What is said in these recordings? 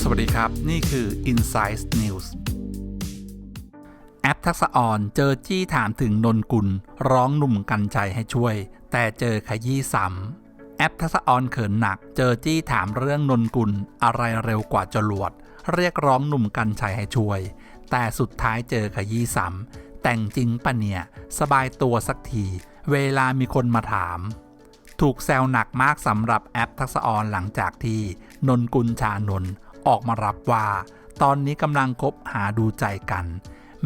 สวัสดีครับ นี่คือ Insight News แอปทักษะออนเจอจี้ถามถึงนนกุล ร้องหนุ่มกันใจให้ช่วย แต่เจอขยี้ซ้ำแอปทักษะออนเขินหนัก เจอจี้ถามเรื่องนนกุล อะไรเร็วกว่าจรวด เรียกร้องหนุ่มกันชัยให้ช่วย แต่สุดท้ายเจอขยี้ซ้ำแต่งจริงปะเนี่ย สบายตัวสักที เวลามีคนมาถาม ถูกแซวหนักมากสำหรับแอปทักษออนหลังจากที่นนกุลชานนท์ออกมารับว่า ตอนนี้กำลังคบหาดูใจกัน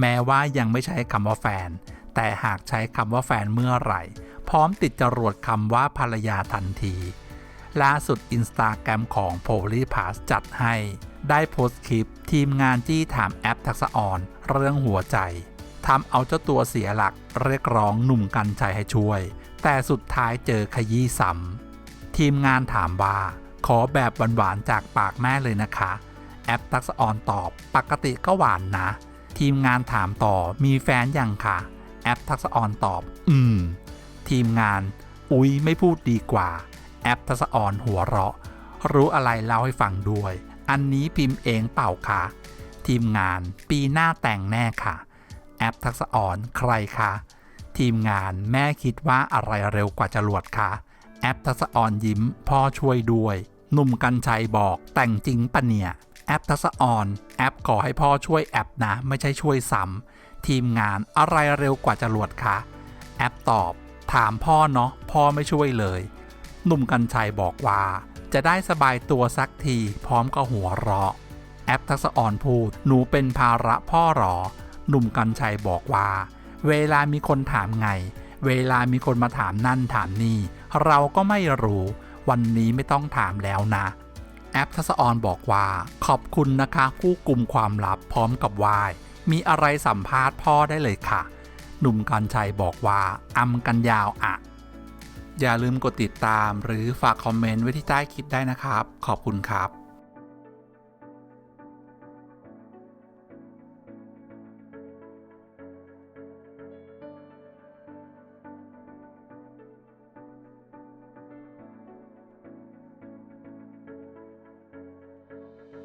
แม้ว่ายังไม่ใช้คำว่าแฟน แต่หากใช้คำว่าแฟนเมื่อไหร่ พร้อมติดจรวดคำว่าภรรยาทันที ล่าสุดอินสตาแกรมของ p o l y p a s จัดให้ ได้โพสต์คลิปทีมงานจี้ถามแอปทักษออนเรื่องหัวใจ ทำเอาเจ้าตัวเสียหลักเรียกร้องหนุ่มกันชัยให้ช่วย แต่สุดท้ายเจอขยี้ซ้ำทีมงานถามว่า ขอแบบหวานๆจากปากแม่เลยนะคะ แอปทักษออนตอบปกติก็หวานนะ ทีมงานถามต่อมีแฟนยังคะ แอปทักษออนตอบ อืม ทีมงาน อุ๊ยไม่พูดดีกว่า แอปทักษออนหัวเราะ รู้อะไรเล่าให้ฟังด้วย อันนี้พิมพ์เองเปล่าคะทีมงานปีหน้าแต่งแน่ค่ะ แอปทักษะออนใครคะทีมงานแม่คิดว่าอะไรเร็วกว่าจรวดคะแอปทักษะออนยิ้มพ่อช่วยด้วย หนุ่มกันชัยบอกแต่งจริงปะเนี่ย แอปทักษะออนแอปขอให้พ่อช่วยแอปนะ ไม่ใช่ช่วยซ้ำทีมงานอะไรเร็วกว่าจรวดคะแอปตอบ ถามพ่อเนาะพ่อไม่ช่วยเลย หนุ่มกันชัยบอกว่า จะได้สบายตัวสักทีพร้อมกับหัวเราะแอปทักษะออนพูด หนูเป็นภาระพ่อหรอ หนุ่มกันชัยบอกว่า เวลามีคนถามไง เวลามีคนมาถามนั่นถามนี่ เราก็ไม่รู้ วันนี้ไม่ต้องถามแล้วนะ แอปทักษะออนบอกว่า ขอบคุณนะคะผู้กลุ่มความลับพร้อมกับวาย มีอะไรสัมภาษณ์พ่อได้เลยค่ะ หนุ่มกันชัยบอกว่าอำกันยาวอะอย่าลืมกดติดตามหรือฝากคอมเมนต์ไว้ที่ใต้คลิปได้นะครับ ขอบคุณครับ